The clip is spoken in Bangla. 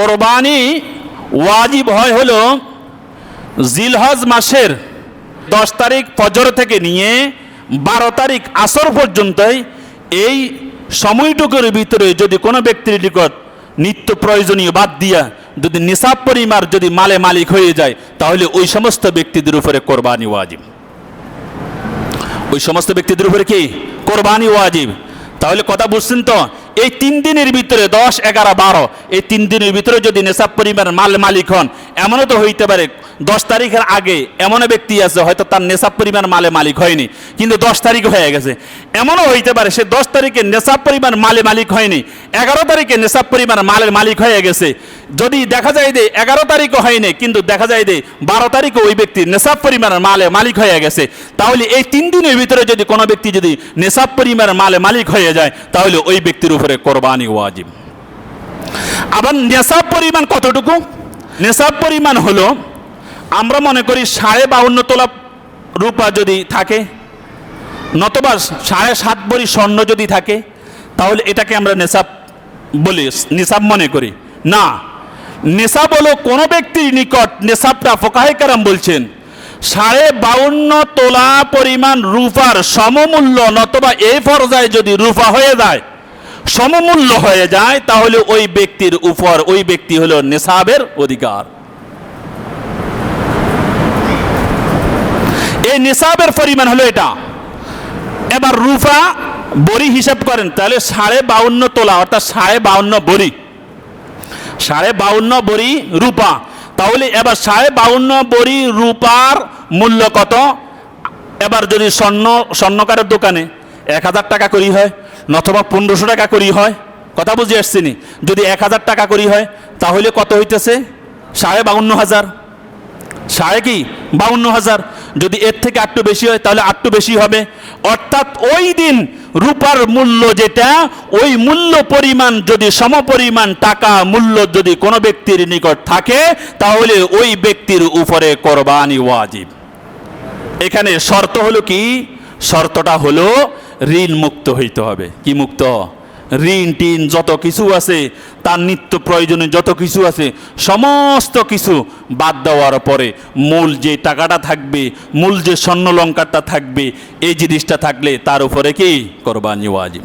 কোরবানি ওয়াজিব হয় হলো জিলহজ মাসের দশ তারিখ ফজর থেকে নিয়ে বারো তারিখ আসর পর্যন্তই এই সময়টুকুর ভিতরে যদি কোনো ব্যক্তির নিকট নিত্য প্রয়োজনীয় বাদ দিয়া যদি নিসাব পরিমার যদি মালে মালিক হয়ে যায়, তাহলে ওই সমস্ত ব্যক্তিদের উপরে কোরবানি ওয়াজিব। ওই সমস্ত ব্যক্তিদের উপরে কি? কোরবানি ওয়াজিব। তাহলে কথা বুঝছেন তো? এই তিন দিনের ভিতরে দশ, এগারো, বারো, এই তিন দিনের ভিতরে যদি নেশাব পরিমাণ মাল মালিক হন, এমনও তো হইতে পারে দশ তারিখের আগে এমন ব্যক্তি আছে, হয়তো তার নেশাব পরিমাণ মালে মালিক হয়নি, কিন্তু দশ তারিখ হয়ে গেছে। এমনও হইতে পারে সে দশ তারিখে নেশাব পরিমাণ মালে মালিক হয়নি, এগারো তারিখে নেশাব পরিমাণ মালের মালিক হয়ে গেছে। যদি দেখা যায় যে এগারো তারিখও হয়নি, কিন্তু দেখা যায় যে বারো তারিখে ওই ব্যক্তি নেশাব পরিমাণ মালে মালিক হয়ে গেছে, তাহলে এই তিন দিনের ভিতরে যদি কোনো ব্যক্তি যদি নেশাব পরিমাণ মালে মালিক হয়ে যায়, তাহলে ওই ব্যক্তির উপরে কোরবানি ওয়াজিব। আবার নেশাব পরিমাণ কতটুকু? নেশাব পরিমাণ হলো আমরা মনে করি সাড়ে বাউন্ন তোলা রূপা যদি থাকে, নতবা সাড়ে সাত ভরি স্বর্ণ যদি থাকে, তাহলে এটাকে আমরা নেশাব বলি নিসাব মনে করি। না, নেশাব হলো কোনো ব্যক্তির নিকট নেশাবটা ফোকাহে কারাম বলছেন, সাড়ে বাউন্ন তোলা পরিমাণ রূপার সমমূল্য নতবা এই পর্যায়ে যদি রূপা হয়ে যায়, সমমূল্য হয়ে যায়, তাহলে ওই ব্যক্তির উপর, ওই ব্যক্তি হলো নেশাবের অধিকার। এই নিসাবের পরিমাণ হলো এটা। এবার রূপা বড়ি হিসাব করেন, তাহলে সাড়ে বাউন্ন তোলা, অর্থাৎ সাড়ে বাউন্ন বড়ি। সাড়ে বাউন্ন বড়ি রূপা। তাহলে এবার সাড়ে বাউন্ন বড়ি রূপার মূল্য কত? এবার যদি স্বর্ণ, স্বর্ণকারের দোকানে এক হাজার টাকা করি হয় নথবা পনেরোশো টাকা করি হয়, কথা বুঝে আসছিনি যদি এক হাজার টাকা করি হয়, তাহলে কত হইতেছে? সাড়ে বাউন্ন হাজার। সাড়ে কি? বাউন্ন হাজার। যদি এর থেকে আটটু বেশি হয়, তাহলে আটটু বেশি হবে। অর্থাৎ ওই দিন রূপার মূল্য যেটা, ওই মূল্য পরিমাণ যদি সমপরিমাণ টাকা মূল্য যদি কোনো ব্যক্তির নিকট থাকে, তাহলে ওই ব্যক্তির উপরে কোরবানি ওয়াজিব। এখানে শর্ত হলো কি? শর্তটা হলো ঋণ মুক্ত হইতে হবে। কি মুক্ত? ঋণ, টিন যত কিছু আছে, তার নিত্য প্রয়োজনে যত কিছু আছে, সমস্ত কিছু বাদ দেওয়ার পরে মূল যে টাকাটা থাকবে, মূল যে স্বর্ণলঙ্কারটা থাকবে, এই জিনিসটা থাকলে তার উপরে কি? কোরবানি ওয়াজিব।